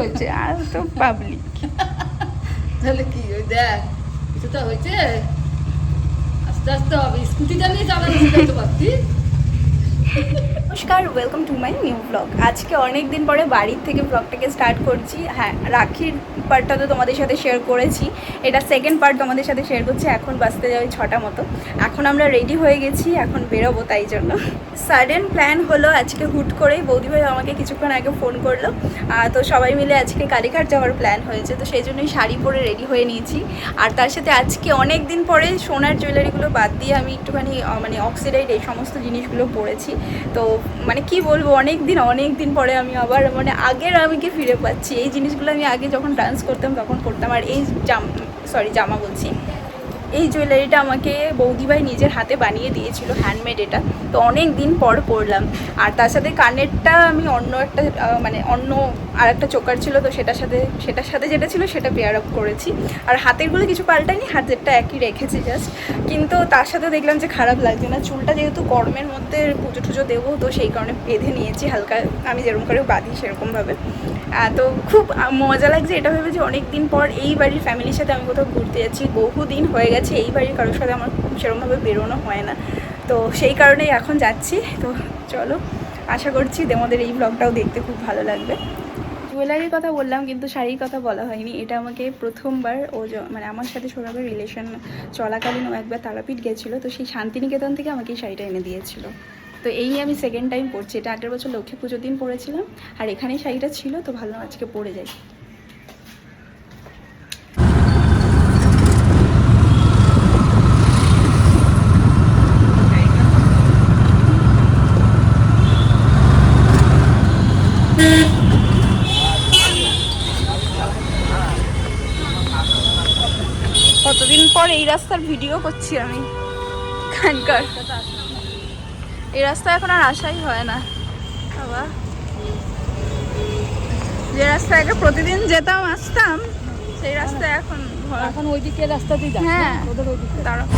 হয়েছে আর তো পাবলিক তাহলে কি ওই দেখ কিছুটা হয়েছে? আস্তে আস্তে হবে। স্কুটিটা নিয়ে নমস্কার welcome to my new blog আজকে অনেক দিন পরে বাড়ির থেকে ব্লগটাকে স্টার্ট করছি। হ্যাঁ রাখির পার্টটা তো তোমাদের সাথে শেয়ার করেছি। এটা সেকেন্ড পার্ট তোমাদের সাথে শেয়ার করছি। এখন বাজতে যাবে ছটা মতো। এখন আমরা রেডি হয়ে গেছি এখন বেরোবো তাই জন্য। সাডেন প্ল্যান হলো আজকে হুট করেই বৌদিভাই আমাকে কিছুক্ষণ আগে ফোন করল। তো সবাই মিলে আজকে কালীঘাট যাওয়ার প্ল্যান হয়েছে। তো সেই জন্যই শাড়ি পরে রেডি হয়ে নিয়েছি। আর তার সাথে আজকে অনেক দিন পরে সোনার জুয়েলারিগুলো বাদ দিয়ে আমি একটুখানি মানে অক্সিডাইড এই সমস্ত জিনিসগুলো পরেছি। তো মানে কি বলব, অনেক দিন অনেক দিন পরে আমি আবার মানে আগের আমিকে ফিরে পাচ্ছি। এই জিনিসগুলো আমি আগে যখন ডান্স করতাম তখন করতাম। আর এই জাম সরি জামা বলছি। এই জুয়েলারিটা আমাকে বৌদিভাই নিজের হাতে বানিয়ে দিয়েছিল হ্যান্ডমেড এটা। তো অনেক দিন পর পরলাম। আর তার সাথে কানেরটা আমি অন্য একটা মানে অন্য আর একটা চোকার ছিল, তো সেটার সাথে সেটার সাথে যেটা ছিল সেটা পেয়ার আপ করেছি। আর হাতেরগুলো কিছু পাল্টাইনি হাতেরটা একই রেখেছি জাস্ট কিন্তু তার সাথে দেখলাম যে খারাপ লাগছে না। চুলটা যেহেতু গরমের মধ্যে পুজো টুজো দেবো, তো সেই কারণে বেঁধে নিয়েছি হালকা। আমি যেরকম করে বাঁধি সেরকমভাবে। তো খুব মজা লাগছে এটা ভেবে যে অনেক দিন পর এই বাড়ির ফ্যামিলির সাথে আমি কোথাও ঘুরতে যাচ্ছি। বহুদিন হয়ে গেছে এই বাড়ির কারোর সাথে আমার সেরকমভাবে বেরোনো হয় না। তো সেই কারণেই এখন যাচ্ছি। তো চলো, আশা করছি তোমাদের এই ব্লগটাও দেখতে খুব ভালো লাগবে। জুয়েলারির কথা বললাম কিন্তু শাড়ির কথা বলা হয়নি। এটা আমাকে প্রথমবার ও মানে আমার সাথে সৌরভের রিলেশন চলাকালীন ও একবার তারাপীঠ গেছিল। তো সেই শান্তিনিকেতন থেকে আমাকে এই শাড়িটা এনে দিয়েছিল। তো এই নিয়ে আমি সেকেন্ড টাইম পরছি এটা আগের বছর লক্ষ্মী পুজোর দিন পরেছিলাম আর এখানেই শাড়িটা ছিল তো ভালো আজকে পরে যাই। কতদিন পর এই রাস্তার ভিডিও করছি আমি। খানকার। এই রাস্তা এখন আর আসাই হয় না। বাবা। যে রাস্তায় আগে প্রতিদিন যেতাম আসতাম সেই রাস্তায় এখন এখন ওইদিকে রাস্তা দিয়ে হ্যাঁ। ওদের ওইদিকে। দাঁড়াও।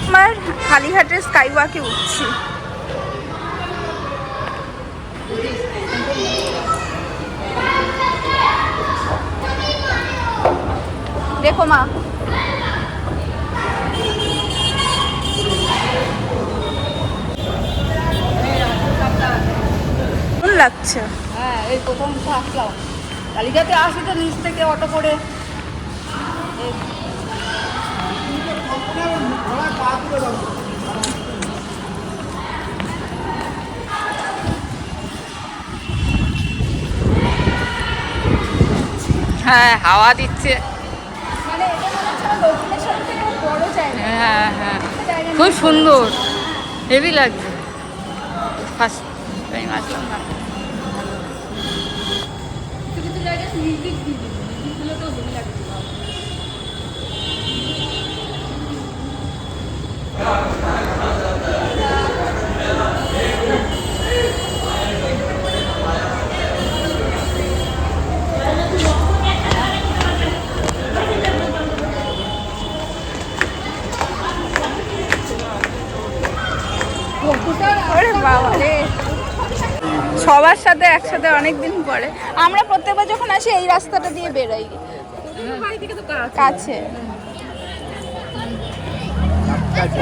আমার কালীঘাটের স্কাই ওয়াকে উঠছি। দেখো মা লাগছে। হ্যাঁ এই প্রথম আসলাম। কালীঘাটে আসি তো নিচ থেকে অটো করে। হ্যাঁ হাওয়া দিচ্ছে। মানে হ্যাঁ হ্যাঁ। খুব সুন্দর। হেভি লাগছে। ফার্স্ট টাইম আসলাম না। কিছু জায়গায় মিউজিক সবার সাথে একসাথে অনেক দিন পরে। আমরা প্রত্যেকবার যখন আসি এই রাস্তাটা দিয়ে বেরোই। বাড়ি থেকে তো কাজ কাছে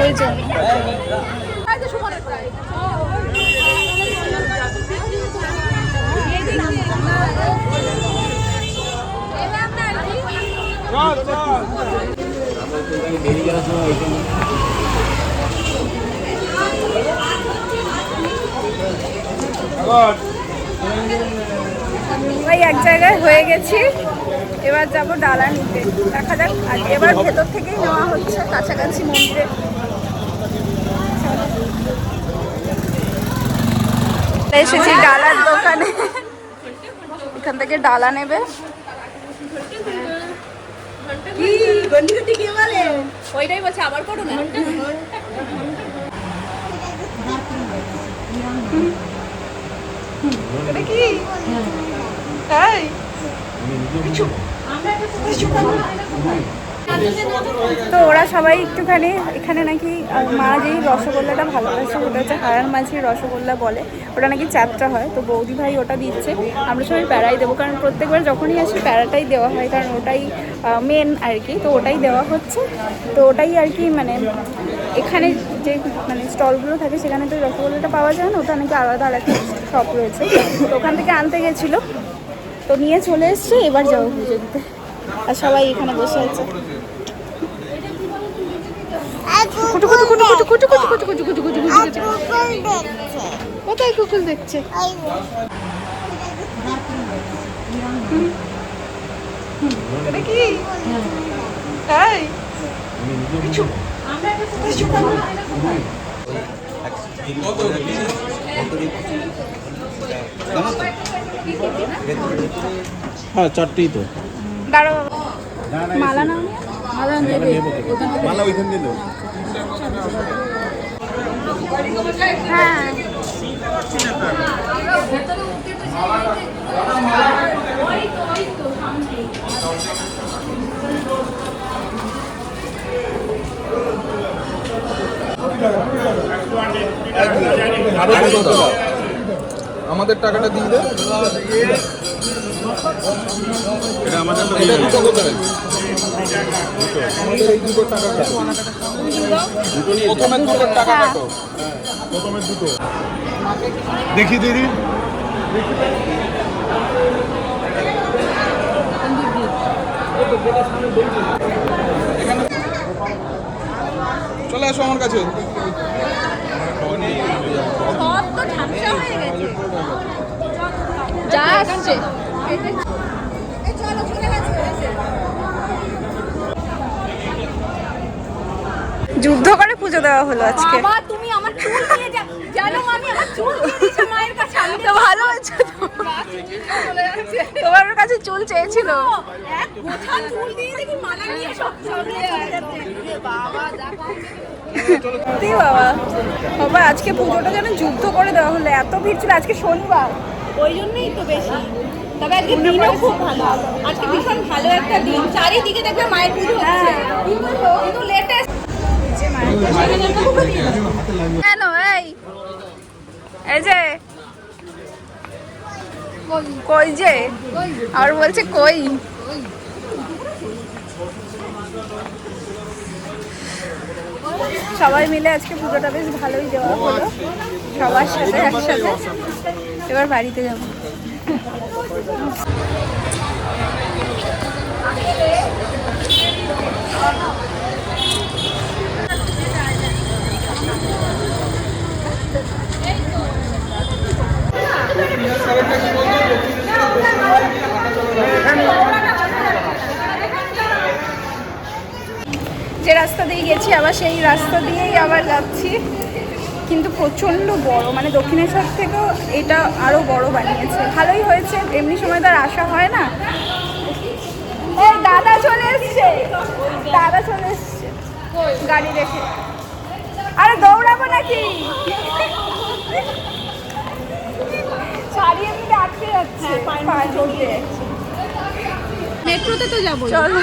ওই জন্য ওই এক জায়গায় হয়ে গেছি। এবার যাব ডালা নিতে দেখা যাক আর এবার ভেতর থেকেই নেওয়া হচ্ছে কাছাকাছি মন্দিরে। এসেছি ডালার দোকানে। এখান থেকে ডালা নেবে। ওইটাই বলছে আবার করো না। তাই তো ওরা সবাই একটুখানি এখানে নাকি মা যেই রসগোল্লাটা ভালোবাসে ওটা হচ্ছে হারার মাঝির রসগোল্লা বলে। ওটা নাকি চ্যাপটা হয়, তো বৌদি ভাই ওটা দিচ্ছে। আমরা সবাই প্যারাই দেবো, কারণ প্রত্যেকবার যখনই আসি প্যারাটাই দেওয়া হয়, কারণ ওটাই মেন আর কি। তো ওটাই দেওয়া হচ্ছে। তো ওটাই আর কি মানে এখানে যে মানে স্টলগুলো থাকে সেখানে তো রসগোল্লাটা পাওয়া যায় না ওটা নাকি আলাদা আলাদা শপ রয়েছে তো ওখান থেকে আনতে গেছিল তো নিয়ে চলে এসছে এবার যাব পুজো দিতে আর সবাই এখানে বসে আছে কুকুর দেখছে কিছু হ্যাঁ চারটেই তো। মালা না মালা ওইখান দিয়ে হ্যাঁ। ভেতরে আমাদের টাকাটা দিয়ে দে। এটা আমাদের এটা দুটো কোথায় আমাদের এই দুটো টাকা কাটো প্রথমে দুটো টাকা কাটো প্রথমে দুটো। দেখি দিদি। চলে আসো আমার কাছে যা আসছে যুদ্ধ করে পুজো দেওয়া হলো আজকে। বাবা তুমি আমার চুল নিয়ে যা জানো আমি আমার চুল দিয়ে দিয়েছি মায়ের কাছে আমি তো ভালো হয়েছে তোমার কাছে চুল চেয়েছিল। এক গোছা চুল দিয়ে দেখি মালা নিয়ে সব সামনে বাবা দেখো বাবা। বাবা আজকে পুজোটা যেন যুদ্ধ করে দেওয়া হলো। এত ভিড় ছিল আজকে শনিবার। ওই জন্যই তো বেশি। তবে আজকে দিনও খুব ভালো। আজকে ভীষণ ভালো একটা দিন। চারিদিকে দেখবে মায়ের পুজো হচ্ছে। কিন্তু লেটেস্ট কেন, এই? যে, কই যে? আর বলছে কই? সবাই মিলে আজকে পুজোটা বেশ ভালোই দেওয়া হলো। সবার সাথে একসাথে। এবার বাড়িতে যাব। যে রাস্তা দিয়ে গেছি আবার সেই রাস্তা দিয়েই আবার যাচ্ছি। কিন্তু প্রচণ্ড বড় মানে দক্ষিণেশ্বর থেকেও এটা আরও বড় বানিয়েছে। ভালোই হয়েছে এমনি সময় তো আর আসা হয় না। এই দাদা চলে এসছে। দাদা চলে এসছে। গাড়ি রেখে আরে দৌড়াবো নাকি? ছাড়িয়ে আটকে যাচ্ছে। মেট্রোতে তো যাব চলো।